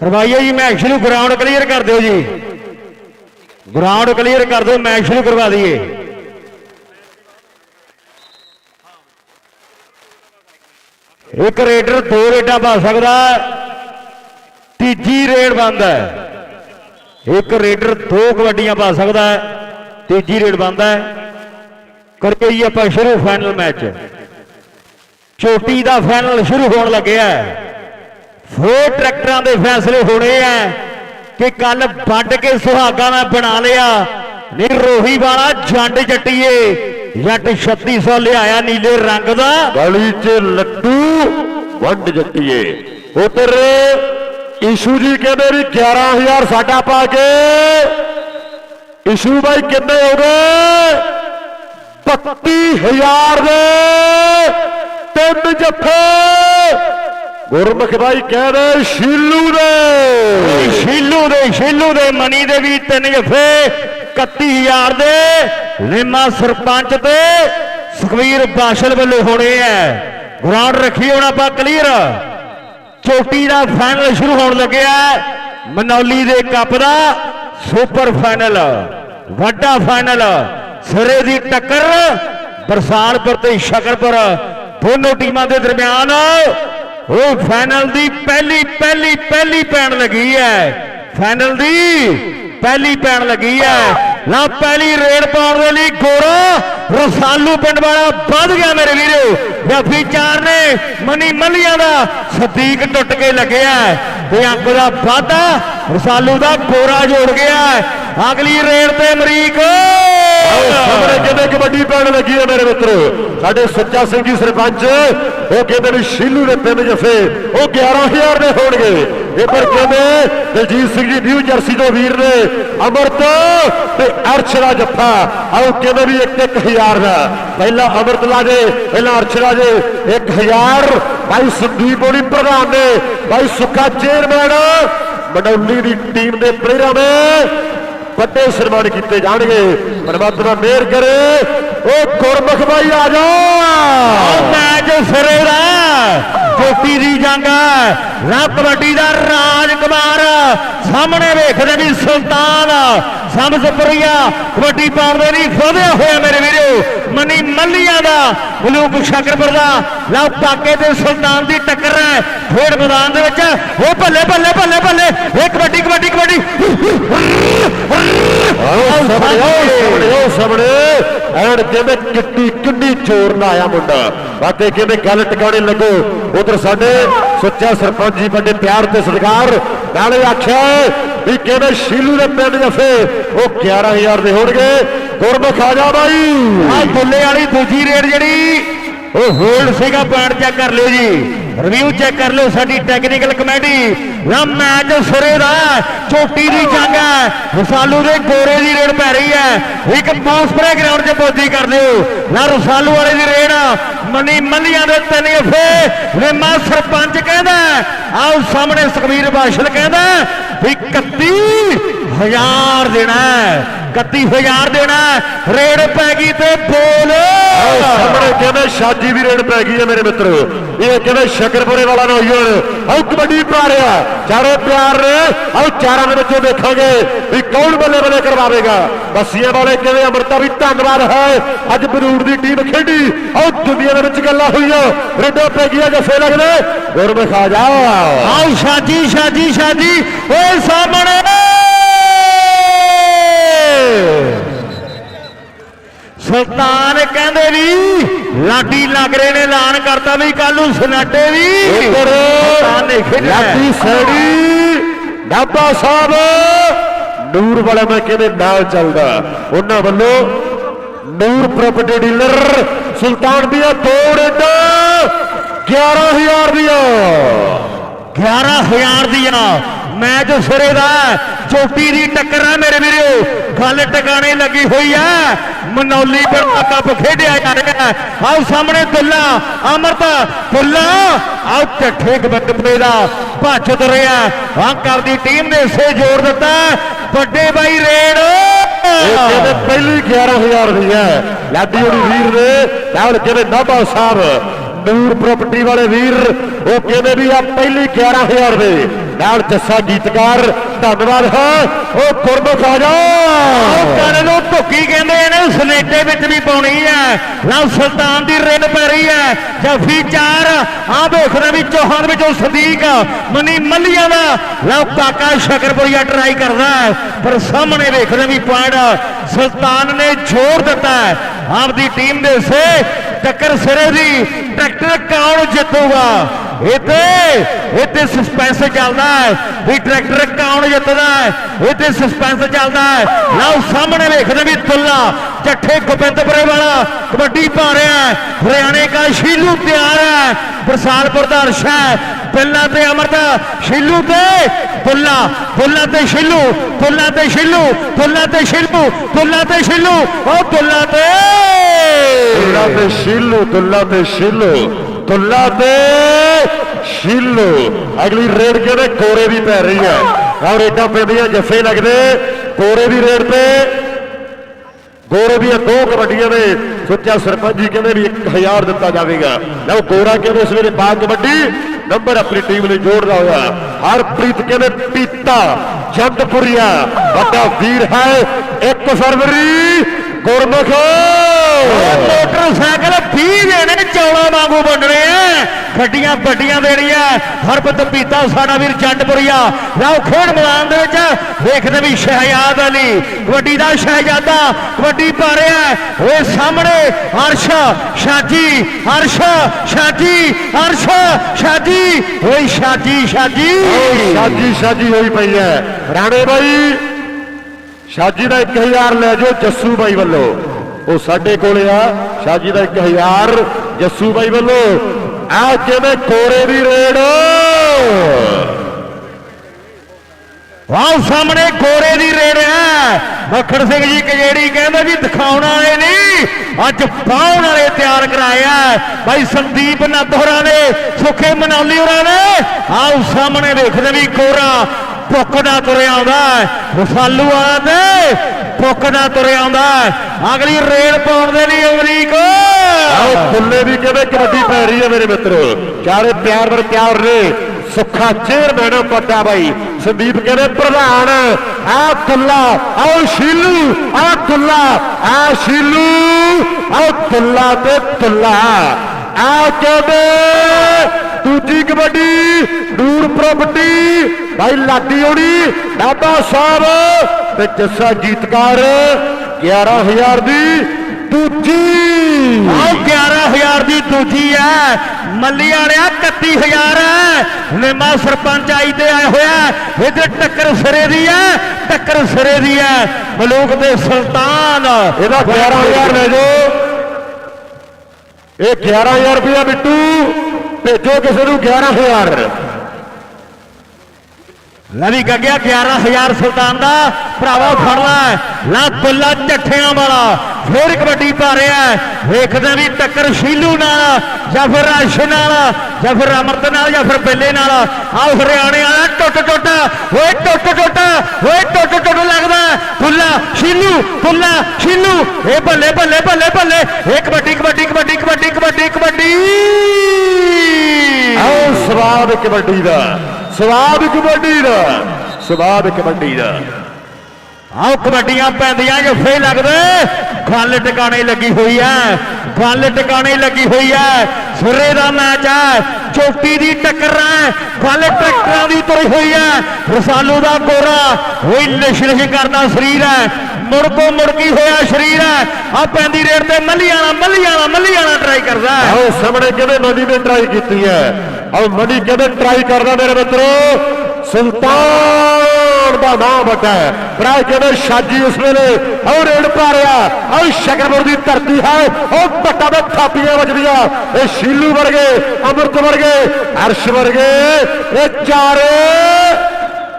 ਕਰਵਾਈਏ ਜੀ ਮੈਚ ਸ਼ੁਰੂ ਗਰਾਊਂਡ ਕਲੀਅਰ ਕਰ ਦਿਓ ਜੀ। ਗਰਾਊਂਡ ਕਲੀਅਰ ਕਰ ਦਿਓ ਮੈਚ ਸ਼ੁਰੂ ਕਰਵਾ ਦਈਏ। ਇੱਕ ਰੇਡਰ, ਦੋ ਰੇਡਾਂ ਪਾ ਸਕਦਾ। ਤੀਜੀ ਰੇਡ ਬੰਦ ਹੈ। ਇੱਕ ਰੇਡਰ, ਦੋ ਕਬੱਡੀਆਂ ਪਾ ਸਕਦਾ ਤੀਜੀ ਰੇਡ ਬੰਦ ਹੈ। ਕਰੀਏ ਜੀ ਆਪਾਂ ਸ਼ੁਰੂ ਫਾਈਨਲ ਮੈਚ ਚੋਟੀ ਦਾ ਫਾਈਨਲ ਸ਼ੁਰੂ ਹੋਣ ਲੱਗਿਆ ਹੈ। ਫੋਰ ਟਰੈਕਟਰਾਂ ਦੇ ਫੈਸਲੇ ਹੋਣੇ ਆ ਕਿ ਕੱਲ ਵੱਢ ਕੇ ਸੁਹਾਗਾ ਮੈਂ ਬਣਾ ਲਿਆ। ਨਹੀਂ, ਰੋਹੀ ਵਾਲਾ ਜੰਡ ਜੱਟੀਏ, ਜੱਟ 3600 ਲਿਆਇਆ ਨੀਲੇ ਰੰਗ ਦਾ। ਗਲੀ 'ਚ ਲੱਡੂ ਵੰਡ ਜੱਟੀਏ। ਉਧਰ ਇਸ਼ੂ ਜੀ ਕਹਿੰਦੇ ਵੀ 11000 ਸਾਡਾ ਪਾ ਕੇ। ਇਸ਼ੂ ਬਾਈ ਕਿੰਨੇ ਹੋ ਗਏ? 32000 ਦੇ। ਤਿੰਨ ਜੱਫੇ। ਗੁਰਮੁਖ ਬਾਈ ਕਹਿੰਦੇ ਸ਼ੀਲੂ ਦੇ। ਸ਼ੀਲੂ ਦੇ ਸ਼ੀਲੂ ਦੇ, ਮਨੀ ਦੇ ਵੀ ਤਿੰਨ ਜਫੇ 31000 ਦੇ ਲੇਮਾ ਸਰਪੰਚ ਤੇ ਸੁਖਵੀਰ ਬਾਸ਼ਲ ਵੱਲੋਂ ਹੋਣੇ ਐ। ਗਰਾਊਂਡ ਰੱਖੀ ਹੁਣ ਆਪਾਂ ਕਲੀਅਰ ਚੋਟੀ ਦਾ ਫਾਈਨਲ ਸ਼ੁਰੂ ਹੋਣ ਲੱਗਿਆ। ਹੈ। ਮਨੌਲੀ ਦੇ ਕੱਪ ਦਾ ਸੁਪਰ ਫਾਈਨਲ ਵੱਡਾ ਫਾਈਨਲ ਸਿਰੇ ਦੀ ਟੱਕਰ। ਬਰਸਾਨਪੁਰ ਤੇ ਸ਼ਕਰਪੁਰ ਦੋਨੋਂ ਟੀਮਾਂ ਦੇ ਦਰਮਿਆਨ ਉਹ ਫਾਈਨਲ ਦੀ ਪਹਿਲੀ ਪਹਿਲੀ ਪਹਿਲੀ ਪੈਣ ਲੱਗੀ ਹੈ ਫਾਈਨਲ ਦੀ ਪਹਿਲੀ ਪੈਣ ਲੱਗੀ ਹੈ ਨਾ ਪਹਿਲੀ ਰੇਡ ਪਾਉਣ ਦੇ ਲਈ ਗੋਰਾ, ਰਸਾਲੂ ਪਿੰਡ ਵਾਲਾ ਵੱਧ ਗਿਆ ਮੇਰੇ ਵੀਰੋ। ਰਫੀ ਚਾਰ ਨੇ ਮਨੀ ਮੱਲੀਆਂ ਦਾ ਸਦੀਕ ਟੁੱਟ ਕੇ ਲੱਗਿਆ। ਤੇ ਅੰਕ ਦਾ ਵਾਧਾ, ਰਸਾਲੂ ਦਾ ਗੋਰਾ ਜੋੜ ਗਿਆ। ਅਗਲੀ ਰੇਡ ਤੇ ਅਮਰੀਕ। ਸਾਹਮਣੇ ਕਿਤੇ ਕਬੱਡੀ ਪੈਣ ਲੱਗੀ ਹੈ ਮੇਰੇ ਮਿੱਤਰੋ। ਸਾਡੇ ਸੱਚਾ ਸਿੰਘ ਜੀ ਸਰਪੰਚ ਉਹ ਕਹਿੰਦੇ ਨੇ ਸ਼ੀਲੂ ਦੇ ਤਿੰਨ ਜਫੇ ਉਹ 11000 ਦੇ ਹੋਣਗੇ। ਇਹ ਪਰ ਕਹਿੰਦੇ ਦਲਜੀਤ ਸਿੰਘ ਜੀ ਨਿਊ ਜਰਸੀ ਤੋਂ ਵੀਰ ਨੇ ਅਮਰਤ ਤੇ ਅਰਸ਼ ਦਾ ਜੱਫਾ ਆਓ ਕਹਿੰਦੇ ਵੀ 1-1000 ਦਾ। ਪਹਿਲਾਂ ਅਮਰਤ ਲਾ ਜੇ ਪਹਿਲਾਂ ਅਰਸ਼ ਲਾ ਜੇ 1000 ਭਾਈ ਸੰਦੀਪ ਹੋਣੀ ਪ੍ਰਧਾਨ ਨੇ। ਭਾਈ ਸੁੱਖਾ ਚੇਅਰਮੈਨ ਮੰਡੌਲੀ ਦੀ ਟੀਮ ਦੇ ਪਲੇਅਰਾਂ ਨੇ। ਵੱਡੇ ਸਨਮਾਨ ਕੀਤੇ ਜਾਣਗੇ। ਪਰਮਾਤਮਾ ਮਿਹਰ ਕਰੇ। ਉਹ ਗੁਰਮੁਖ ਭਾਈ ਆ ਜਾ ਮੈਚ ਸਿਰੇ ਦਾ ਜੋਤੀ ਦੀ ਜੰਗ ਰਾ ਕਬੱਡੀ ਦਾ ਰਾਜਕੁਮਾਰ। ਸਾਹਮਣੇ ਵੇਖਦੇ ਵੀ ਸੁਲਤਾਨ ਸਮਝਪੁਰੀਆ ਕਬੱਡੀ ਪਾਉਣ ਦੇ ਨਹੀਂ ਫੋਦਿਆ ਹੋਇਆ ਮੇਰੇ ਵੀਰੋ। ਮਨੀ ਮੱਲੀਆਂ ਦਾ ਮਲੂਕ ਸ਼ਕਰਪੁਰ ਦਾ। ਲਓ ਪਾਕੇ ਤੇ ਸੁਲਤਾਨ ਦੀ ਟੱਕਰ ਹੈ ਖੇਡ ਮੈਦਾਨ ਦੇ ਵਿੱਚ। ਉਹ ਬੱਲੇ ਬੱਲੇ ਬੱਲੇ ਬੱਲੇ ਇਹ ਕਬੱਡੀ ਕਬੱਡੀ ਕਬੱਡੀ। ਆਓ ਸਾਹਮਣੇ ਆਓ ਸਾਹਮਣੇ ਆਓ ਸਾਹਮਣੇ ਐਨ ਕਿੱਡੀ ਚੋਰ ਨਾ ਆਇਆ ਮੁੰਡਾ। ਬਾਤੇ ਕਿਵੇਂ ਗੱਲ ਟਿਕਾਣੇ ਲੱਗੋ? ਉਧਰ ਸਾਡੇ ਸੱਚਾ ਸਰਪੰਚ ਜੀ ਵੱਡੇ ਪਿਆਰ ਤੇ ਸਤਿਕਾਰ ਨਾਲੇ ਆਖਿਆ ਵੀ ਕਿਵੇਂ ਸ਼ੀਲੂ ਦੇ ਪਿੰਡ ਜਫੇ ਉਹ 11000 ਦੇ ਹੋਣਗੇ। ਗੁਰਮੁਖ ਆ ਜਾ ਬਾਈ। ਆ ਦੁੱਲੇ ਵਾਲੀ ਦੂਜੀ ਰੇਡ ਜਿਹੜੀ, ਉਹ ਹੋਲਡ ਸੀਗਾ ਪੁਆਇੰਟ ਚੈੱਕ ਕਰ ਲਿਓ ਜੀ। ਰਿਵਿਊ ਚੈੱਕ ਕਰ ਲਓ ਸਾਡੀ ਟੈਕਨੀਕਲ ਕਮੇਟੀ ਨਾ ਮੈਚ ਸਿਰੇ ਦਾ ਛੋਟੀ ਦੀ ਜੰਗ ਹੈ। ਰਸਾਲੂ ਦੇ ਗੋਰੇ ਦੀ ਰੇਡ ਪੈ ਰਹੀ ਹੈ। ਇੱਕ ਮੌਸਪਰੇ ਗਰਾਊਂਡ 'ਚ ਬੋਦੀ ਕਰ ਲਿਓ ਨਾ ਰਸਾਲੂ ਵਾਲੇ ਦੀ ਰੇਡ, ਮੰਨੀ ਮੰਨੀਆਂ ਦੇ ਤਿੰਨ ਅਫੇ ਰੇਮਾ ਸਰਪੰਚ ਕਹਿੰਦਾ, ਆਓ ਸਾਹਮਣੇ ਸੁਖਵੀਰ ਬਾਸ਼ਲ ਕਹਿੰਦਾ 31 1000 ਦੇਣਾ ਗੱਤੀ 1000 ਦੇਣਾ ਰੇਡ ਪੈ ਗਈ ਤੇ ਬੋਲ ਸਾਹਮਣੇ ਕਹਿੰਦੇ ਸ਼ਾਜੀ ਵੀ ਰੇਡ ਪੈ ਗਈ ਹੈ ਮੇਰੇ ਮਿੱਤਰੋ ਇਹ ਕਹਿੰਦੇ ਸ਼ਕਰਪੁਰੇ ਵਾਲਾ ਨੌਜਵਾਨ ਆਉ ਕਬੱਡੀ ਪਾ ਰਿਹਾ ਚਾਰੇ ਪਿਆਰ ਨੇ ਆਉ ਚਾਰਾਂ ਦੇ ਵਿੱਚੋਂ ਦੇਖਾਂਗੇ ਵੀ ਕੌਣ ਬੱਲੇ ਬੱਲੇ ਕਰਵਾਵੇਗਾ ਬੱਸੀਆਂ ਵਾਲੇ ਕਹਿੰਦੇ ਅਮਰਤਾ ਵੀ ਧੰਨਵਾਦ ਹੈ ਅੱਜ ਬਰੂੜ ਦੀ ਟੀਮ ਖੇਡੀ ਆਉ ਦੁਨੀਆ ਦੇ ਵਿੱਚ ਗੱਲਾਂ ਹੋਈਆਂ ਰੇਡੋ ਪੈ ਗਿਆ ਜੱਫੇ ਲੱਗਦੇ ਗੁਰਮਖਾ ਜਾ ਆਉ ਸ਼ਾਜੀ ਸ਼ਾਜੀ ਸ਼ਾਜੀ ਓਏ ਸਾਹਮਣੇ ਸੁਲਤਾਨ ਕਹਿੰਦੇ ਵੀ ਲਾਡੀ ਲੱਗ ਰਹੇ ਨੇ ਐਲਾਨ ਕਰਤਾ ਵੀ ਕੱਲ ਨੂੰ ਸਨਾਟੇ ਵੀ। ਲਾਡੀ ਸੈਣੀ ਡਾਬਾ ਸਾਹਿਬ ਨੂਰ ਵਾਲਾ ਮੈਂ ਕਹਿੰਦੇ ਨਾਲ ਚੱਲਦਾ। ਉਹਨਾਂ ਵੱਲੋਂ ਨੂਰ ਪ੍ਰਾਪਰਟੀ ਡੀਲਰ ਸੁਲਤਾਨ ਦੀਆਂ ਰੇਡਾਂ 11000 ਦੀਆਂ। 11000 ਦੀਆਂ ਮੈਚ ਸਿਰੇ ਦਾ ਚੋਟੀ ਦੀ ਟੱਕਰ ਆ ਮੇਰੇ ਵੀਰੋ। ਗੱਲ ਟਿਕਾਣੇ ਲੱਗੀ ਹੋਈ ਹੈ। ਮਨੌਲੀ ਪਰ ਕੱਪ ਖੇਡਿਆ ਜਾ ਰਿਹਾ ਆਓ ਸਾਹਮਣੇ ਦੁੱਲਾ, ਅਮਰਤ, ਦੁੱਲਾ। ਆਓ ਢੱਠੇ ਕਬੱਡੇ ਦਾ ਭੱਜ ਤੁਰਿਆ ਅੰਕਰ ਦੀ ਟੀਮ ਨੇ ਸੇ ਜੋੜ ਦਿੱਤਾ ਵੱਡੇ ਬਾਈ ਰੇਡ। ਇਹ ਕਹਿੰਦੇ ਪਹਿਲੀ 11000 ਦੀ ਹੈ। ਲਾਡੀ ਹੋਣੀ ਵੀਰ ਨੇ ਨਾਲ ਕਹਿੰਦੇ ਨਾਭਾ ਸਾਹਿਬ। ਨੂਰ ਪ੍ਰਾਪਰਟੀ ਵਾਲੇ ਵੀਰ, ਉਹ ਕਹਿੰਦੇ ਵੀ ਆ ਪਹਿਲੀ 11000 ਦੇ। ਨਾਲ ਜੱਸਾ ਗੀਤਕਾਰ, ਧੰਨਵਾਦ, ਹੈ, ਉਹ ਗੁਰਮੁਖ ਆ ਉਹ ਕੰਨ ਨੂੰ ਧੁੱਕੀ ਕਹਿੰਦੇ ਇਹਨੇ ਸਨੇਟੇ ਵਿੱਚ ਵੀ ਪਾਉਣੀ ਹੈ। ਲਓ ਸੁਲਤਾਨ ਦੀ ਰਿੰਨ ਪੈ ਰਹੀ ਹੈ। ਜਫੀ ਚਾਰ ਆ ਵੇਖਦੇ ਵੀ ਚੌਹਾਨ ਵਿੱਚੋਂ ਸਦੀਕ, ਮਨੀ ਮੱਲੀਆਂ ਦਾ। ਲਓ ਕਾਕਾ ਸ਼ਕਰਪੁਰੀਆ ਟਰਾਈ ਕਰਦਾ ਪਰ ਸਾਹਮਣੇ ਵੇਖਦੇ ਵੀ ਪੁਆਇੰਟ ਸੁਲਤਾਨ ਨੇ ਜ਼ੋਰ ਦਿੱਤਾ ਆਪਦੀ ਟੀਮ ਦੇ ਸੇ ਟੱਕਰ ਸਿਰੇ ਦੀ, ਟਰੈਕਟਰ ਕੌਣ ਜਿੱਤੂਗਾ? ਇੱਥੇ ਇੱਥੇ ਸਸਪੈਂਸ ਚੱਲਦਾ ਹੈ, ਵੀ ਟਰੈਕਟਰ ਕੌਣ ਜਿੱਤਦਾ ਹੈ? ਇੱਥੇ ਸਸਪੈਂਸ ਚੱਲਦਾ ਹੈ। ਲਓ ਸਾਹਮਣੇ ਵੇਖਦੇ ਵੀ ਤੁੱਲਾ ਚੱਠੇ ਗੋਬਿੰਦਪੁਰੇ ਵਾਲਾ, ਕਬੱਡੀ ਪਾ ਰਿਹਾ ਹੈ। ਹਰਿਆਣੇ ਦਾ ਸ਼ੀਲੂ ਤਿਆਰ ਹੈ। ਬਰਸਾਲਪੁਰ ਦਾ ਅਰਸ਼ਾ ਹੈ। ਤੇ ਅਮਰਤ, ਸ਼ੀਲੂ ਤੇ ਤੁੱਲਾ ਤੁੱਲਾ ਤੇ ਸ਼ੀਲੂ, ਤੁੱਲਾ ਤੇ ਸ਼ੀਲੂ, ਤੁੱਲਾ ਤੇ ਸ਼ੀਲੂ, ਤੁੱਲਾ ਤੇ ਸ਼ੀਲੂ, ਉਹ ਤੁੱਲਾ ਤੇ। ਦੁੱਲਾ ਤੇ ਸ਼ੀਲੂ ਦੁੱਲਾ ਤੇ ਸ਼ੀਲੂ। ਦੁੱਲਾ ਤੇ ਸ਼ੀਲੂ। ਅਗਲੀ ਰੇਡ ਕਿਹਦੇ? ਕੋਰੇ ਦੀ ਪੈ ਰਹੀ ਹੈ। ਔਰ ਏਡਾ ਪੈਂਦੀਆਂ ਜੱਫੇ ਲੱਗਦੇ। ਕੋਰੇ ਦੀ ਰੇਡ ਤੇ ਗੋਰੇ ਦੀਆਂ ਦੋ ਕਬੱਡੀਆਂ ਨੇ। ਸੋਚਿਆ ਸਰਪੰਚ ਜੀ ਕਹਿੰਦੇ ਵੀ 1000 ਦਿੱਤਾ ਜਾਵੇਗਾ। ਲਓ ਗੋਰਾ ਕਹਿੰਦੇ ਇਸ ਵੇਲੇ ਪਾ ਕਬੱਡੀ। ਨੰਬਰ ਆਪਣੀ ਟੀਮ ਨੇ ਜੋੜਦਾ ਹੋਇਆ। ਹਰਪ੍ਰੀਤ ਕਹਿੰਦੇ ਪੀਤਾ। ਜੰਦਪੁਰੀਆ ਵੱਡਾ ਵੀਰ ਹੈ। 1 ਫਰਵਰੀ ਗੁਰਮੁਖ। ਮੋਟਰਸਾਈਕਲ 20 ਦੇਣੇ ਚੌਲਾ ਵਾਂਗੂ ਵੰਡਣੇ ਆ। ਗੱਡੀਆਂ ਵੱਡੀਆਂ ਦੇਣੀਆਂ। ਹਰਬਤ ਪੀਤਾ ਸਾਡਾ ਵੀਰ ਜੰਡਪੁਰੀਆ। ਲਓ ਖੇਡ ਮੈਦਾਨ ਦੇ ਵਿੱਚ ਵੇਖਦੇ ਵੀ ਸ਼ਹਿਜ਼ਾਦ ਅਲੀ। ਕਬੱਡੀ ਦਾ ਸ਼ਹਿਜ਼ਾਦਾ ਕਬੱਡੀ ਪਾ ਰਿਹਾ। ਓਏ ਸਾਹਮਣੇ ਅਰਸ਼ ਸ਼ਾਜੀ ਅਰਸ਼ ਸ਼ਾਜੀ ਅਰਸ਼ ਸ਼ਾਜੀ। ਓਏ ਸ਼ਾਜੀ ਸ਼ਾਜੀ। ਸ਼ਾਜੀ ਸ਼ਾਜੀ ਹੋਈ ਪਈ ਹੈ। ਰਾਣੇ ਬਾਈ। ਸ਼ਾਜੀ ਦਾ 1000 ਲੈ ਜਾਓ ਜੱਸੂ ਬਾਈ ਵੱਲੋਂ। ਉਹ ਸਾਡੇ ਕੋਲੇ ਆ। ਸ਼ਾਜੀ ਦਾ 1000 ਜੱਸੂ ਬਾਈ ਵੱਲੋਂ। ਆ ਕਿਵੇਂ ਕੋਰੇ ਦੀ ਰੇਡ? ਵਾਹ ਸਾਹਮਣੇ ਗੋਰੇ ਦੀ ਰੇਡ ਹੈ। ਮੱਖਣ ਸਿੰਘ ਜੀ ਕਜੇੜੀ ਕਹਿੰਦੇ ਵੀ ਦਿਖਾਉਣ ਵਾਲੇ ਨਹੀਂ ਅੱਜ ਪਾਉਣ ਵਾਲੇ ਤਿਆਰ ਕਰਾਇਆ। ਹੈ। ਬਾਈ ਸੰਦੀਪ ਹੋਰਾਂ ਨੇ, ਸੁਖੇ ਮਨਾਲੀ ਹੋਰਾਂ ਨੇ। ਆਓ, ਸਾਹਮਣੇ ਵੇਖਦੇ ਵੀ ਗੋਰਾ ਭੁੱਖ ਦਾ ਤੁਰਿਆ ਆਉਂਦਾ ਰਸਾਲੂ ਵਾਲਾ ਤੇ ਭੁੱਖ ਤੁਰਿਆ ਆਉਂਦਾ ਅਗਲੀ ਰੇਡ ਪਾਉਣ ਦੇ ਲਈ ਅਮਰੀਕ। ਆਓ ਫੁੱਲੇ ਦੀ ਕਿਵੇਂ ਕਬੱਡੀ ਪੈ ਰਹੀ ਹੈ ਮੇਰੇ ਮਿੱਤਰੋ। ਚਾਰੇ ਪਿਆਰ ਵਰ ਪਿਆਰ ਨੇ ਸੁੱਖਾ ਚੇਅਰਮੈਨ ਪੱਟਾ ਬਾਈ। ਸੰਦੀਪ ਕਹਿੰਦੇ, ਪ੍ਰਧਾਨ, ਆ ਤੁੱਲਾ ਆਓ ਸ਼ੀਲੂ, ਆ ਤੁੱਲਾ ਆ ਸ਼ੀਲੂ, ਆਓ ਤੁੱਲਾ ਤੇ ਤੁੱਲਾ ਆ ਕਹਿੰਦੇ, ਦੂਜੀ ਕਬੱਡੀ, ਦੂਰ ਪ੍ਰਾਪਰਟੀ ਭਾਈ ਲਾਡੀ ਹੋਣੀ ਡਾਬਾ ਸਾਹਿਬ ਤੇ ਜੱਸਾ ਗੀਤਕਾਰ 11000 ਦੀ ਦੂਜੀ। ਆਹ 11000 ਦੀ ਦੂਜੀ ਹੈ। ਮੱਲੀ ਵਾਲਿਆ 31000 ਹੈ ਨਿਮਾ ਸਰਪੰਚ ਆਈ ਤੇ ਆਇਆ ਹੋਇਆ। ਇਧਰ ਟੱਕਰ ਸਿਰੇ ਦੀ ਹੈ ਟੱਕਰ ਸਿਰੇ ਦੀ ਹੈ। ਮਲੂਕ ਦੇ ਸੁਲਤਾਨ। ਇਹਦਾ 11000 ਲੈ ਜਾਓ। ਇਹ 11000 ਰੁਪਇਆ ਬਿੱਟੂ ਭੇਜੋ ਕਿਸੇ ਨੂੰ 11000 ਲੈ ਲਵੀ ਗੱਗਿਆ 11000 ਸੁਲਤਾਨ ਦਾ, ਭਰਾਵਾ ਫੜ ਲੈ। ਲਾ ਦੁੱਲਾ ਝੱਠਿਆਂ ਵਾਲਾ। ਫੇਰ ਕਬੱਡੀ ਪਾ ਰਿਹਾ ਵੇਖਦੇ ਵੀ ਟੱਕਰ ਸ਼ੀਲੂ ਨਾਲ, ਜਾਂ ਫਿਰ ਰਾਸ਼ ਨਾਲ, ਜਾਂ ਫਿਰ ਅਮਰਤ ਨਾਲ, ਜਾਂ ਫਿਰ ਬੇਲੇ ਨਾਲ। ਆਹ ਹਰਿਆਣੇ ਵਾਲਾ ਟੁੱਟ ਟੁੱਟ। ਓਏ ਟੁੱਟ ਟੁੱਟ, ਓਏ ਟੁੱਟ ਟੁੱਟ ਲੱਗਦਾ। ਫੁੱਲਾ, ਸ਼ੀਲੂ ਫੁੱਲਾ, ਸ਼ੀਲੂ। ਇਹ ਬੱਲੇ ਬੱਲੇ ਬੱਲੇ ਬੱਲੇ। ਇਹ ਕਬੱਡੀ ਕਬੱਡੀ ਕਬੱਡੀ ਕਬੱਡੀ ਕਬੱਡੀ ਕਬੱਡੀ। ਆਓ ਸਵਾਦ ਕਬੱਡੀ ਦਾ। ਸਵਾਦ ਕਬੱਡੀ ਦਾ। ਸਵਾਦ ਕਬੱਡੀ ਦਾ। ਆਓ ਕਬੱਡੀਆਂ ਪੈਂਦੀਆਂ ਜੱਫੇ ਲੱਗਦੇ ਗੱਲ ਟਿਕਾਣੇ ਲੱਗੀ ਹੋਈ ਐ ਗੱਲ ਟਿਕਾਣੇ ਲੱਗੀ ਹੋਈ ਐ ਸੁਰੇ ਦਾ ਮੈਚ ਐ ਚੋਟੀ ਦੀ ਟੱਕਰ ਐ ਗੱਲ ਟਰੈਕਟਰਾਂ ਦੀ ਤੁਰੀ ਹੋਈ ਐ ਰਸਾਲੂ ਦਾ ਗੋਰਾ, ਹੋਈ ਲਿਸ਼ ਲਿਸ਼ ਕਰਦਾ ਸਰੀਰ ਐ ਮੁੜਕੋ ਮੁੜਕੀ ਹੋਇਆ ਸਰੀਰ ਐ ਆ ਪੈਂਦੀ ਰੇਡ ਤੇ ਮੱਲੀ ਜਾਣਾ ਮੱਲੀ ਮੱਲੀਆਣਾ ਮੱਲੀ ਮੱਲੀਆਣਾ ਟਰਾਈ ਕਰਦਾ ਹੈ। ਸਾਹਮਣੇ ਕਹਿੰਦੇ ਮਨੀ ਨੇ ਟਰਾਈ ਕੀਤੀ ਹੈ? ਆਓ ਮਨੀ ਕਹਿੰਦੇ ਟਰਾਈ ਕਰਦਾ ਮੇਰੇ ਮਿੱਤਰੋ। ਸੁਲਤਾਨ ਦਾ ਨਾਮ ਵੱਡਾ ਹੈ। ਭਰਾ ਕਹਿੰਦੇ ਸ਼ਾਜੀ ਉਸ ਵੇਲੇ ਆਓ ਰੇਡ ਪਾ ਰਿਹਾ। ਆਓ ਸ਼ਕਰਪੁਰ ਦੀ ਧਰਤੀ ਹੈ। ਉਹ ਪੱਟਾ ਦੇ ਥਾਪੀਆਂ ਵੱਜਦੀਆਂ। ਇਹ ਸ਼ੀਲੂ ਵਰਗੇ ਅਮਰਤ ਵਰਗੇ ਅਰਸ਼ ਵਰਗੇ ਇਹ ਚਾਰੇ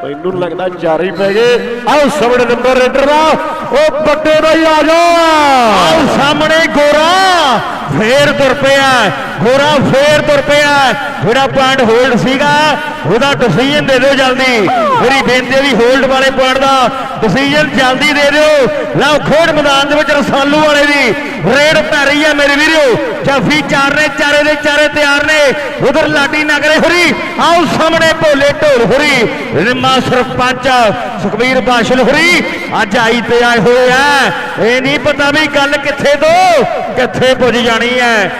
ਮੈਨੂੰ ਲੱਗਦਾ ਚਾਰੇ ਹੀ ਪੈ ਗਏ। ਆਓ ਸਾਹਮਣੇ ਨੰਬਰ ਰੇਡਰ ਦਾ। ਉਹ ਵੱਡੇ ਹੀ ਆ ਜਾਓ ਆਓ ਸਾਹਮਣੇ ਗੋਰਾ। ਫੇਰ ਤੁਰ ਪਿਆ ਗੋਰਾ ਫੇਰ ਤੁਰ ਪਿਆ ਜਿਹੜਾ ਪੁਆਇੰਟ ਹੋਲਡ ਸੀਗਾ, ਉਹਦਾ ਡਿਸੀਜਨ ਦੇ ਦਿਓ ਜਲਦੀ। ਮੇਰੀ ਬੇਨਤੀ ਹੈ ਵੀ ਹੋਲਡ ਵਾਲੇ ਪੁਆਇੰਟ ਦਾ ਡਿਸੀਜਨ ਜਲਦੀ ਦੇ ਦਿਓ। ਲਓ, ਖੇਡ ਮੈਦਾਨ ਦੇ ਵਿੱਚ ਰਸਾਲੂ ਵਾਲੇ ਦੀ ਰੇਡ ਪੈ ਰਹੀ ਹੈ ਮੇਰੇ ਵੀਰੋ। ਜਾਫੀ ਚਾਰ ਨੇ, ਚਾਰੇ ਦੇ ਚਾਰੇ ਤਿਆਰ ਨੇ। ਉਧਰ ਲਾਡੀ ਨਗਰੇ ਹੋਰੀ, ਆਓ ਸਾਹਮਣੇ ਭੋਲੇ ਢੋਲ ਹੋਰੀ, ਰਿਮਾ ਸਰਪੰਚ ਸੁਖਬੀਰ ਬਾਸ਼ਲ ਹੋਰੀ। ਅੱਜ ਆਈ ਤੇ ਆਏ ਹੋਏ ਆ। ਇਹ ਨਹੀਂ ਪਤਾ ਵੀ ਗੱਲ ਕਿੱਥੇ ਤੋਂ ਕਿੱਥੇ ਪੁੱਜ ਜਾਣੀ। ਹੈ।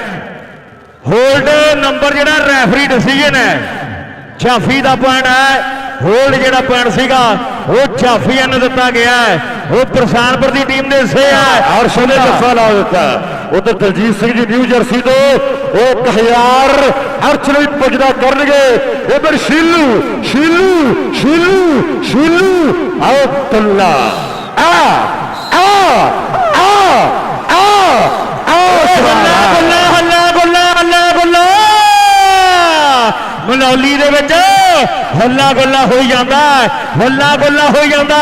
ਹੋਲਡ ਨੰਬਰ ਜਿਹੜਾ ਰੈਫਰੀ ਡਿਸੀਜਨ ਹੈ ਜਾਫੀ ਦਾ ਪੁਆਇੰਟ ਹੈ। ਹੋਲਡ ਜਿਹੜਾ ਪੁਆਇੰਟ ਸੀਗਾ ਉਹ ਜਾਫੀਆਂ ਨੂੰ ਦਿੱਤਾ ਗਿਆ ਹੈ। ਉਹ ਪ੍ਰਸਾਨਪੁਰ ਦੀ ਟੀਮ ਦੇ ਹਿੱਸੇ ਹੈ। ਹਰਸ਼ ਨੇ ਜੱਫਾ ਲਾ ਦਿੱਤਾ। ਉਧਰ ਦਲਜੀਤ ਸਿੰਘ ਜੀ ਨਿਊ ਜਰਸੀ ਤੋਂ ਉਹ 1000 ਹਰਸ਼ ਨੂੰ ਵੀ ਪੁੱਜਦਾ ਕਰਨਗੇ। ਇਧਰ ਸ਼ੀਲੂ ਸ਼ੀਲੂ ਸ਼ੀਲੂ ਸ਼ੀਲੂ। ਆਓ ਤੁੱਲਾ ਆ ਆ ਆ ਆ ਆ ਗੁੱਲਾ ਗੁੱਲਾ ਹੱਲਾ ਗੁੱਲਾ ਹੱਲਾ ਗੁੱਲਾ ਮਨੌਲੀ ਦੇ ਵਿੱਚ ਹੱਲਾ ਗੁੱਲਾ ਹੋਈ ਜਾਂਦਾ ਹੈ, ਗੁੱਲਾ ਹੋਈ ਜਾਂਦਾ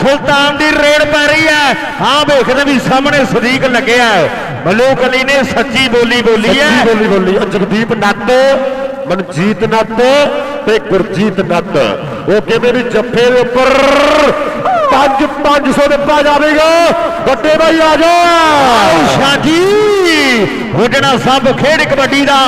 ਸੁਲਤਾਨ ਦੀ ਰੇਡ ਪੈ ਰਹੀ ਹੈ। ਆਹ ਵੇਖਦੇ ਵੀ ਸਾਹਮਣੇ ਸਦੀਕ ਲੱਗਿਆ ਹੈ। ਮਲੂਕ ਅਲੀ ਨੇ ਸੱਚੀ ਬੋਲੀ ਬੋਲੀ ਸੱਚੀ ਹੈ ਬੋਲੀ। ਬੋਲੀ ਜਗਦੀਪ ਨੱਤ ਮਨਜੀਤ ਨੱਤ ਤੇ ਗੁਰਜੀਤ ਨੱਤ। ਉਹ ਕਹਿੰਦੇ ਵੀ ਜੱਫੇ ਦੇ ਉੱਪਰ 5 500 ਦਿੱਤਾ ਜਾਵੇਗਾ। ਵੱਡੇ ਭਾਈ ਆ ਜਾਓ ਸ਼ਾਜੀ ਹੁਜਣਾ ਸਭ ਖੇਡ ਕਬੱਡੀ ਦਾ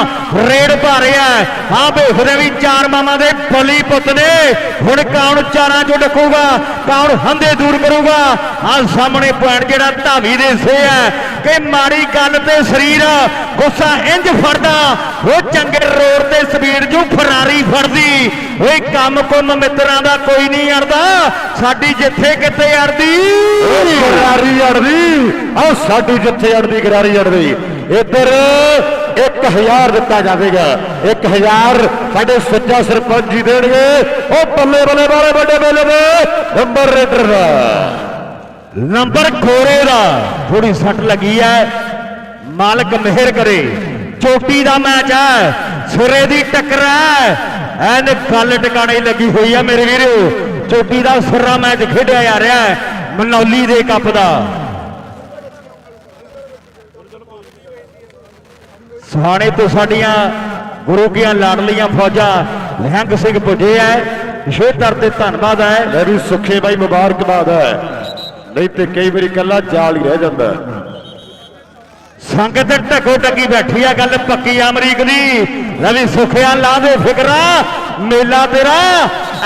ਰੇਡ ਪਾ ਰਿਹਾ ਹੈ। ਵੇਖਦੇ ਵੀ ਚਾਰ ਮਾਮਾ ਦੇ ਬਲੀ ਪੁੱਤ ਨੇ। ਹੁਣ ਕੌਣ ਚਾਰਾਂ ਚੋਂ ਡਕੂਗਾ? ਕੌਣ ਹੰਦੇ ਦੂਰ ਕਰੂਗਾ? ਆਹ ਸਾਹਮਣੇ ਪੁਆਇੰਟ ਜਿਹੜਾ ਧਾਵੀ ਦੇ ਸੇ ਹੈ। ਕਿ ਮਾੜੀ ਗੱਲ ਤੇ ਸਰੀਰ ਗੁੱਸਾ ਇੰਜ ਫੜਦਾ। ਉਹ ਚੰਗੇ ਰੋਡ ਤੇ ਸਪੀਡ ਜੂ ਫਰਾਰੀ ਫੜਦੀ। ਓਏ ਕੰਮ ਕੁੰਮ ਮਿੱਤਰਾਂ ਦਾ ਕੋਈ ਨਹੀਂ ਅੜਦਾ। ਸਾਡੀ ਜਿੱਥੇ ਕਿਤੇ ਆ ਅੜਦੀ। ਗਰਾਰੀ ਅੜਦੀ। ਆ ਸਾਡੀ ਜਿੱਥੇ ਅੜਦੀ ਗਰਾਰੀ ਅੜਦੀ। ਇੱਧਰ 1000 ਦਿੱਤਾ ਜਾਵੇਗਾ। 1000 ਸਾਡੇ ਸੱਚਾ ਸਰਪੰਚ ਜੀ ਦੇਣਗੇ। ਉਹ ਬੱਲੇ ਬੱਲੇ ਵਾਲੇ ਵੱਡੇ ਬੱਲੇ ਦੇ ਨੰਬਰ ਰੇਡਰ ਦਾ। ਨੰਬਰ ਖੋਰੇ ਦਾ। ਥੋੜੀ ਸੱਟ ਲੱਗੀ ਹੈ ਮਾਲਕ ਮਿਹਰ ਕਰੇ। ਚੋਟੀ ਦਾ ਮੈਚ ਹੈ ਸਿਰੇ ਦੀ ਟੱਕਰ ਹੈ ਐਨ ਗੱਲ ਟਿਕਾਣੇ ਲੱਗੀ ਹੋਈ ਹੈ ਮੇਰੇ ਵੀਰੋ। ਚੋਟੀ ਦਾ ਸਿਰਾ ਮੈਚ ਖੇਡਿਆ ਜਾ ਰਿਹਾ ਹੈ ਮਨੌਲੀ ਦੇ ਕੱਪ ਦਾ। ਸਹਾਣੇ ਤੋਂ ਸਾਡੀਆਂ ਗੁਰੂ ਕੀਆਂ ਲਾਡਲੀਆਂ ਫੌਜਾਂ ਨਿਹੰਗ ਸਿੰਘ ਪੁੱਜੇ ਐ ਵਿਸ਼ੇਸ਼ਤਰ ਤੇ ਧੰਨਵਾਦ ਹੈ। ਵੀ ਸੁੱਖੇ ਬਾਈ ਮੁਬਾਰਕਬਾਦ ਹੈ। ਨਹੀਂ ਤੇ ਕਈ ਵਾਰੀ ਕੱਲਾ ਜਾਲ ਹੀ ਰਹਿ ਜਾਂਦਾ ਸੰਗਤ ਢਕੋ ਟੱਕੀ ਬੈਠੀ ਆ ਗੱਲ ਪੱਕੀ ਅਮਰੀਕ ਦੀ। ਰਵੀ ਸੁਖਿਆ ਲਾ ਦੇ ਫਿਕਰਾ ਮੇਲਾ ਤੇਰਾ।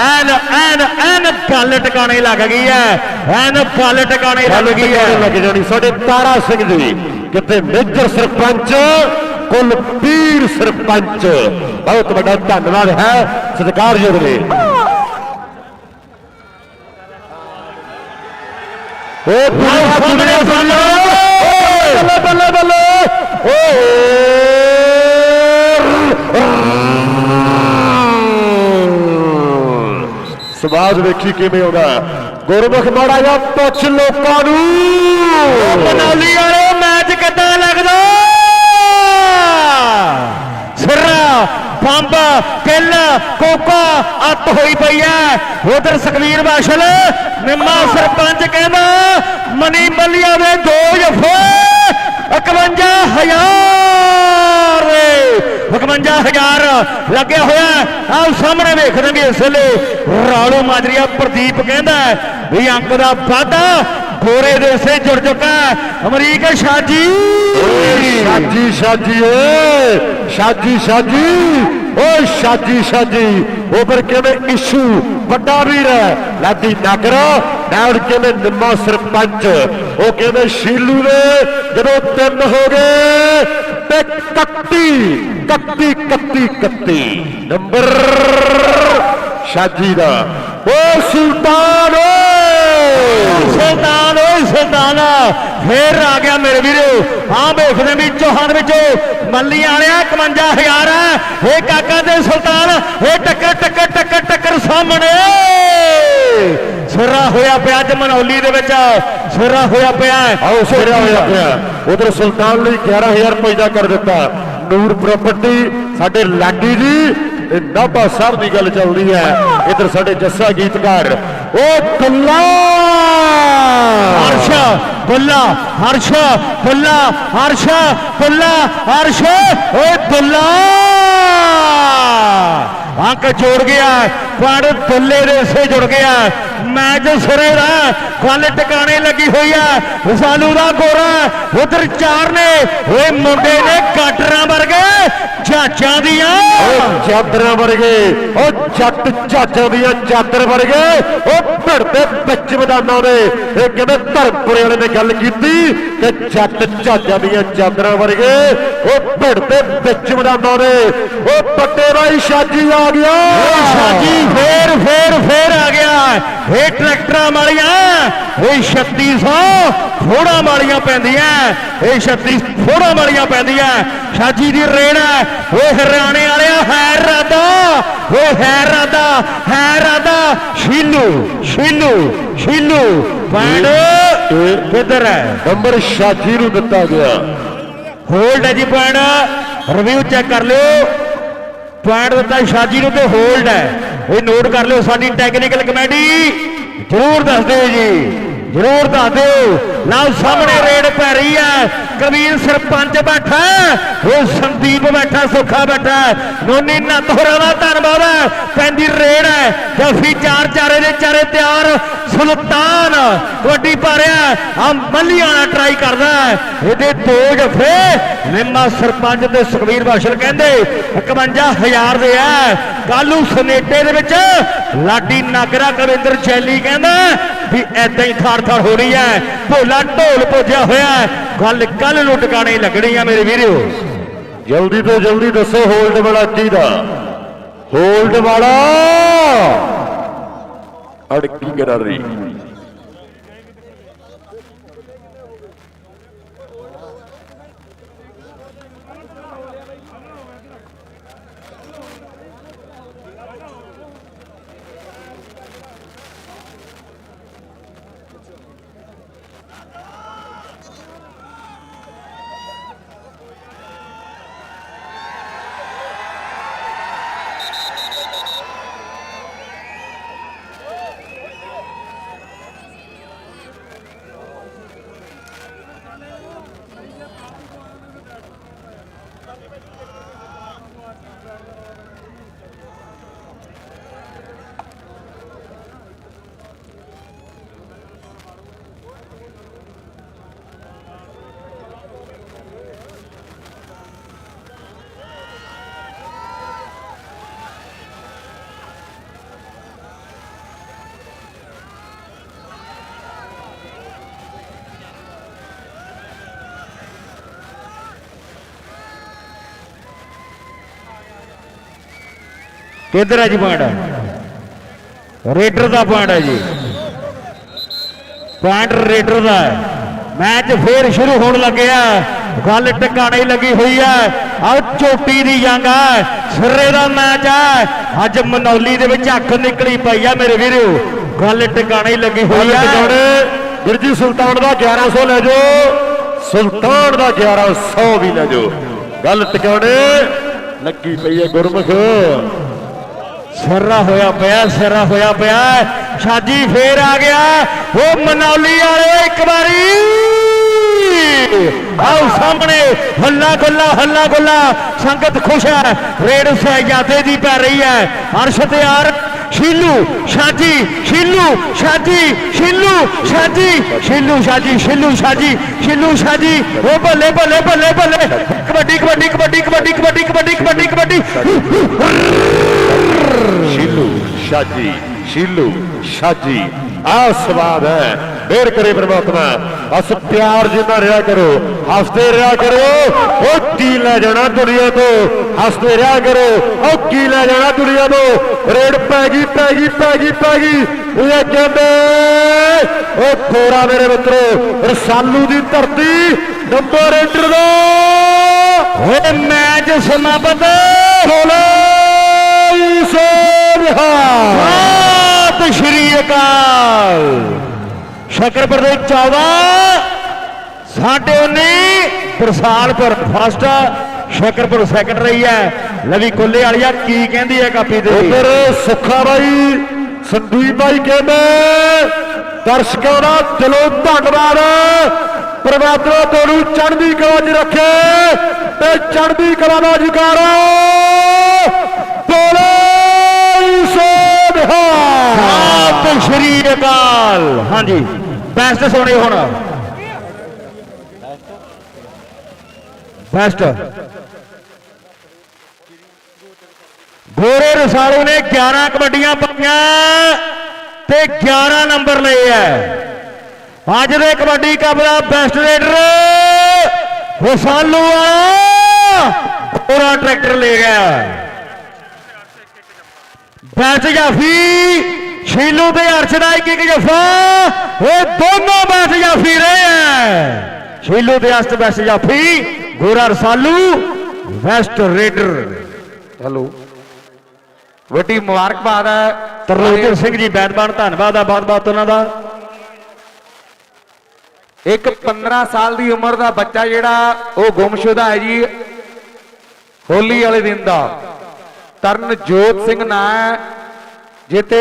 ਐਨ ਐਨ ਐਨ ਗੱਲ ਟਿਕਾਣੇ ਲੱਗ ਗਈ ਐ। ਐਨ ਗੱਲ ਟਿਕਾਣੇ ਲੱਗ ਗਈ ਐ। ਲੱਗ ਜਾਣੀ। ਸਾਡੇ ਤਾਰਾ ਸਿੰਘ ਜੀ ਕਿਤੇ ਮੇਜਰ ਸਰਪੰਚ ਕੁਲਪੀਰ ਸਰਪੰਚ। ਬਹੁਤ ਵੱਡਾ ਧੰਨਵਾਦ ਹੈ ਸਤਿਕਾਰਯੋਗ ਨੇ ਦੁਨੀਆ ਦੁਨੀਆ ਬੱਲੇ ਬੱਲੇ ਬੱਲੇ। ਓ ਸਵਾਦ ਵੇਖੀ ਕਿਵੇਂ ਆਉਂਦਾ ਗੁਰਮੁਖ ਮਾੜਾ ਜਾਂ ਪੁੱਛ ਲੋਕਾਂ ਨੂੰ। ਮਨੌਲੀ ਵਾਲੇ ਮੈਚ ਕਿੱਦਾਂ ਲੱਗਦਾ? ਸਿਰਾ ਪੰਬ ਕਿੱਲ, ਕੋਕਾ, ਅੱਤ ਹੋਈ ਪਈ ਐ ਉਧਰ ਸੁਖਵੀਰ ਬਾਸ਼ਲ ਨਿੰਮਾ ਸਰਪੰਚ ਕਹਿੰਦਾ, ਮਨੀ ਮੱਲੀਆ ਦੇ ਦੋ ਜਫੇ 51000 51000 ਲੱਗਿਆ ਹੋਇਆ ਆਹ ਸਾਹਮਣੇ ਵੇਖਦੇ ਇਸ ਵੇਲੇ। ਰਾਲੂ ਮਾਜਰੀਆ ਪ੍ਰਦੀਪ ਕਹਿੰਦਾ ਵੀ ਅੰਕ ਦਾ ਵਾਧਾ ਗੋਰੇ ਦੇ ਸੇ ਜੁੜ ਚੁੱਕਾ ਅਮਰੀਕ ਸ਼ਾਜੀ। ਸ਼ਾਜੀ ਸ਼ਾਜੀ, ਓਏ। ਸ਼ਾਜੀ ਸ਼ਾਜੀ। ਓਏ, ਸ਼ਾਜੀ ਸ਼ਾਜੀ। ਉਹ ਕਿਵੇਂ ਇਸ਼ੂ? ਵੱਡਾ ਵੀਰ ਹੈ। ਲਾਡੀ ਨਗਰ ਨਾਲ ਕਿਵੇਂ ਨਿੰਮਾ ਸਰਪੰਚ? ਉਹ ਕਿਵੇਂ ਸ਼ੀਲੂ ਦੇ ਜਦੋਂ ਤਿੰਨ ਹੋ ਗਏ ਤੇ 31 31 31 31 ਨੰਬਰ ਸ਼ਾਜੀ ਦਾ। ਓ ਸੁਲਤਾਨ, ਓਏ! ਸੁਲਤਾਨ ਓਏ ਸੁਲਤਾਨ। ਫੇਰ ਆ ਗਿਆ ਮੇਰੇ ਵੀਰੋ। ਹਾਂ ਵੇਖਦੇ ਵੀ ਚੌਹਾਨ ਵਿੱਚੋਂ। ਮੱਲੀ ਵਾਲਿਆ 51000 ਹੈ ਇਹ ਕਾਕਾ ਤੇ ਸੁਲਤਾਨ ਇਹ ਟੱਕਰ ਟੱਕਰ ਟੱਕਰ ਟੱਕਰ ਸਾਹਮਣੇ। ਸਿਰਾ ਹੋਇਆ ਪਿਆ ਅੱਜ ਮਨੌਲੀ ਦੇ ਵਿੱਚ। ਸਿਰਾ ਹੋਇਆ ਪਿਆ। ਆਓ ਸਿਰਿਆ ਹੋਇਆ ਪਿਆ। ਉਧਰ ਸੁਲਤਾਨ ਲਈ 11000 ਰੁਪਏ ਦਾ ਕਰ ਦਿੱਤਾ। ਨੂਰ ਪ੍ਰਾਪਰਟੀ ਸਾਡੇ ਲਾਡੀ ਜੀ ਇਹ ਨਾਭਾ ਸਾਹਿਬ ਦੀ ਗੱਲ ਚੱਲਦੀ ਹੈ। ਇਧਰ ਸਾਡੇ ਜੱਸਾ ਗੀਤਕਾਰ। ਉਹ ਕੱਲਾ ਅਰਸ਼ ਦੁੱਲਾ ਹਰਸ਼ ਦੁੱਲਾ ਹਰਸ਼ ਦੁੱਲਾ ਹਰਸ਼ ਓਏ ਦੁੱਲਾ ਅੰਕ ਜੋੜ ਗਿਆ, ਪਰ ਦੁੱਲੇ ਦੇ ਹਿੱਸੇ ਜੁੜ ਗਿਆ। ਮੈਚ ਸਿਰੇ ਦਾ, ਗੱਲ ਟਿਕਾਣੇ ਲੱਗੀ ਹੋਈ ਆ। ਰਸਾਲੂ ਦਾ ਗੋਰਾ, ਉਧਰ ਚਾਰ ਨੇ। ਓਏ ਮੁੰਡੇ ਨੇ ਕਾਟਰਾਂ ਵਰਗੇ ਚਾਚਾਂ ਦੀਆਂ। ਉਹ ਚਾਦਰਾਂ ਵਰਗੇ ਉਹ ਜੱਟ ਝਾਜਾਂ ਦੀਆਂ ਚਾਦਰ ਵਰਗੇ। ਉਹ ਭਿੜਦੇ ਵਿੱਚ ਮੈਦਾਨਾਂ ਦੇ। ਇਹ ਕਹਿੰਦੇ ਧਰਮਪੁਰੇ ਵਾਲੇ ਨੇ ਗੱਲ ਕੀਤੀ ਕਿ ਜੱਟ ਚਾਚਾਂ ਦੀਆਂ ਚਾਦਰਾਂ ਵਰਗੇ ਉਹ ਭਿੜਦੇ ਵਿੱਚ ਮੈਦਾਨਾਂ ਦੇ। ਉਹ ਪੱਟੇ ਬਾਈ ਸ਼ਾਜੀ ਆ ਗਿਆ। ਸਾਜੀ ਫੇਰ ਫੇਰ ਫੇਰ ਆ ਗਿਆ। ਇਹ ਟਰੈਕਟਰਾਂ ਵਾਲੀਆਂ ਇਹ 3600 ਫੋੜਾਂ ਵਾਲੀਆਂ ਪੈਂਦੀਆਂ। ਇਹ 36 ਫੋੜਾਂ ਵਾਲੀਆਂ ਪੈਂਦੀਆਂ। ਸਾਜੀ ਦੀ ਰੇੜ ਹੈ। ਓਏ ਹਰਿਆਣੇ ਵਾਲਿਆ ਹੈ ਰਾਦਾ। ਓਏ ਹੈ ਰਾਦਾ ਹੈ ਰਾਦਾ। ਸ਼ੀਲੂ ਸ਼ੀਲੂ ਸ਼ੀਲੂ ਪੈਣ ਕਿੱਧਰ ਹੈ? ਨੰਬਰ ਸ਼ਾਜੀ ਨੂੰ ਦਿੱਤਾ ਗਿਆ। ਹੋਲਡ ਹੈ ਜੀ ਪੁਆਇੰਟ ਰਿਵਿਊ ਚੈੱਕ ਕਰ ਲਿਓ। ਪੁਆਇੰਟ ਦਿੱਤਾ ਸ਼ਾਜੀ ਨੂੰ ਤੇ ਹੋਲਡ ਹੈ। ਇਹ ਨੋਟ ਕਰ ਲਿਓ ਸਾਡੀ ਟੈਕਨੀਕਲ ਕਮੇਟੀ। ਜ਼ਰੂਰ ਦੱਸ ਦਿਓ ਜੀ। ਜ਼ਰੂਰ ਦੱਸ ਦਿਓ। ਲਓ ਸਾਹਮਣੇ ਰੇਡ ਪੈ ਰਹੀ ਹੈ। ਕਬੀਰ ਸਰਪੰਚ ਬੈਠਾ ਉਹ ਸੰਦੀਪ ਬੈਠਾ ਸੁੱਖਾ ਬੈਠਾ ਨੋਨੀ ਨੱਤ ਹੋਰਾਂ ਦਾ ਧੰਨਵਾਦ ਹੈ। ਪੈਂਦੀ ਰੇਡ ਹੈ। ਜਫੀ ਚਾਰ ਚਾਰੇ ਦੇ ਚਾਰੇ ਤਿਆਰ। ਸੁਲਤਾਨ ਕਬੱਡੀ ਪਾ ਰਿਹਾ ਆ ਮੱਲੀਆਂ ਨਾਲ ਟਰਾਈ ਕਰਦਾ ਹੈ। ਇਹਦੇ ਦੋ ਜਫੇ ਨਿੰਮਾ ਸਰਪੰਚ ਤੇ ਸੁਖਵੀਰ ਬਾਸ਼ਲ ਕਹਿੰਦੇ 51000 ਦੇ ਆ ਕਾਲੂ ਸਨੇਟੇ ਦੇ ਵਿੱਚ ਲਾਡੀ ਨਾਗਰਾ ਕਵਿੰਦਰ ਚੈਲੀ ਕਹਿੰਦਾ ਵੀ ਐਦਾਂ ਹੀ ਥਾਰ ਥਾਰ ਹੋ ਰਹੀ ਹੈ। ਭੋਲਾ ਢੋਲ ਪੁੱਜਿਆ ਹੋਇਆ ਗੱਲ ਕੱਲ ਨੂੰ ਟਿਕਾਣੇ ਲੱਗਣੀ ਆ ਮੇਰੇ ਵੀਰੋ। ਜਲਦੀ ਤੋਂ ਜਲਦੀ ਦੱਸੋ ਹੋਲਡ ਵਾਲਾ ਕਿਹਦਾ ਹੋਲਡ ਵਾਲਾ? ਅੜਕੀ ਕਰਾ ਰਹੀ? ਕਿੱਧਰ ਹੈ ਜੀ ਪੁਆਇੰਟ ਰੇਡਰ ਦਾ ਪੁਆਇੰਟ ਹੈ ਜੀ। ਪੁਆਇੰਟ ਰੇਡਰ ਦਾ ਹੈ। ਮੈਚ ਫੇਰ ਸ਼ੁਰੂ ਹੋਣ ਲੱਗਿਆ ਗੱਲ ਟਿਕਾਣੇ ਲੱਗੀ ਹੋਈ ਹੈ। ਆਹ ਚੋਟੀ ਦੀ ਜੰਗ ਹੈ। ਸਿਰੇ ਦਾ ਮੈਚ ਹੈ। ਅੱਜ ਮਨੌਲੀ ਦੇ ਵਿੱਚ ਅੱਖ ਨਿਕਲੀ ਪਈ ਆ ਮੇਰੇ ਵੀਰੋ। ਗੱਲ ਟਿਕਾਣੇ ਲੱਗੀ ਹੋਈ ਹੈ। ਬਿਰਜੀ ਸੁਲਤਾਨ ਦਾ 1100 ਲੈ ਜਾਓ। ਸੁਲਤਾਨ ਦਾ 1100 ਵੀ ਲੈ ਜਾਓ। ਗੱਲ ਟਿਕਾਣੇ। ਲੱਗੀ ਪਈ ਹੈ ਗੁਰਮੁਖ। ਸਿਰਾ ਹੋਇਆ ਪਿਆ ਸਿਰਾ ਹੋਇਆ ਪਿਆ। ਸ਼ਾਜੀ ਫੇਰ ਆ ਗਿਆ। ਉਹ ਮਨੌਲੀ ਵਾਲੇ ਇੱਕ ਵਾਰੀ। ਆਓ ਸਾਹਮਣੇ, ਹੱਲਾ ਗੁੱਲਾ ਹੱਲਾ ਗੁੱਲਾ ਸੰਗਤ ਖੁਸ਼ ਹੈ। ਰੇਡ ਸਹਿਜਾਦੇ ਦੀ ਪੈ ਰਹੀ ਹੈ। ਅਰਸ਼ ਤਿਆਰ। ਸ਼ੀਲੂ, ਸ਼ਾਜੀ ਸ਼ੀਲੂ ਸ਼ਾਜੀ ਸ਼ੀਲੂ ਸ਼ਾਜੀ ਸ਼ੀਲੂ ਸ਼ਾਜੀ ਸ਼ੀਲੂ ਸ਼ਾਜੀ ਸ਼ੀਲੂ, ਸ਼ਾਜੀ। ਉਹ ਬੱਲੇ ਬੱਲੇ ਬੱਲੇ ਬੱਲੇ ਕਬੱਡੀ ਕਬੱਡੀ ਕਬੱਡੀ ਕਬੱਡੀ ਕਬੱਡੀ ਕਬੱਡੀ ਕਬੱਡੀ ਕਬੱਡੀ। ਸ਼ਾਜੀ ਸ਼ੀਲੂ ਸ਼ਾਜੀ। ਆ ਸਵਾਦ ਹੈ। ਫੇਰ ਕਰੇ ਪ੍ਰਮਾਤਮਾ। ਬਸ ਪਿਆਰ ਜਿੰਨਾ ਰਿਹਾ ਕਰੋ ਹੱਸਦੇ ਰਿਹਾ ਕਰੋ ਉਹ ਕੀ ਲੈ ਜਾਣਾ ਦੁਨੀਆ ਤੋਂ? ਹੱਸਦੇ ਰਿਹਾ ਕਰੋ ਉਹ ਕੀ ਲੈ ਜਾਣਾ ਦੁਨੀਆ ਤੋਂ? ਰੇਡ ਪੈ ਗਈ ਪੈ ਗਈ ਪੈ ਗਈ ਪੈ ਗਈ। ਇਹ ਕਹਿੰਦੇ ਉਹ ਥੋੜਾ ਮੇਰੇ ਮਿੱਤਰੋ ਰਸਾਲੂ ਦੀ ਧਰਤੀ ਨੰਬਰ ਇੰਟਰ ਦਾ। ਓਏ ਮੈਚ ਸਮਾਪਤ। ਸੋ ਰਿਹਾ। ਸਤਿ ਸ਼੍ਰੀ ਅਕਾਲ। ਸ਼ਕਰਪੁਰ ਦੇ 14 ਸਾਡੇ 19 ਪ੍ਰਸਾਲਪੁਰ ਫਸਟ ਸ਼ਕਰਪੁਰ ਸੈਕੰਡ ਰਹੀ ਹੈ। ਲਵੀ ਕੁੱਲੇ ਵਾਲੀਆ ਕੀ ਕਹਿੰਦੀ ਹੈ ਕਾਪੀ ਦੇ ਉਧਰ ਸੁੱਖਾ ਬਾਈ ਸੰਦੀਪ ਬਾਈ ਕਹਿੰਦੇ ਦਰਸ਼ਕਾਂ ਦਾ ਦਿਲੋਂ ਧੰਨਵਾਦ। ਪਰਮਾਤਮਾ ਤੁਹਾਨੂੰ ਚੜ੍ਹਦੀ ਕਲਾ 'ਚ ਰੱਖੇ ਤੇ ਚੜ੍ਹਦੀ ਕਲਾ ਦਾ ਜੁਕਾਰਾ ਸੋਧਾ ਸਤਿ ਸ਼੍ਰੀ ਅਕਾਲ। ਹਾਂਜੀ ਬੈਸਟ ਸੋਣੇ ਹੁਣ। ਬੈਸਟ ਗੋਰੇ ਰਸਾਲੂ ਨੇ 11 ਕਬੱਡੀਆਂ ਪਾਈਆਂ ਤੇ 11 ਨੰਬਰ ਲਏ ਐ। ਅੱਜ ਦੇ ਕਬੱਡੀ ਕੱਪ ਦਾ ਬੈਸਟ ਰੇਡਰ ਰਸਾਲੂ ਵਾਲਾ ਗੋਰਾ ਟਰੈਕਟਰ ਲੈ ਗਿਆ। ਬੈਚ ਜਾਫੀ ਸ਼ੀਲੂ ਤੇ ਅਰਸ਼ ਦਾ ਇੱਕ ਇੱਕ ਜਫਾ। ਇਹ ਦੋਨੋਂ ਬੈਚ ਜਾਫੀ ਰਹੇ ਹੈ ਸ਼ੀਲੂ ਤੇ ਅਰਸ਼ ਬੈਚ ਜਾਫੀ Gora Rasalu best raider. Hello. ਵੱਡੀ ਮੁਬਾਰਕਬਾਦ ਹੈ ਤਰਲੋਚਨ ਸਿੰਘ ਜੀ ਬੈਦਬਾਨ ਧੰਨਵਾਦ ਆ ਬਹੁਤ ਬਹੁਤ ਉਹਨਾਂ ਦਾ। ਇੱਕ 15 ਸਾਲ ਦੀ ਉਮਰ ਦਾ ਬੱਚਾ ਜਿਹੜਾ ਉਹ ਗੁੰਮਸ਼ੁਦਾ ਹੈ ਜੀ ਹੋਲੀ ਵਾਲੇ ਦਿਨ ਦਾ। ਤਰਨਜੋਤ ਸਿੰਘ ਨਾਂ ਹੈ। ਜਿੱਥੇ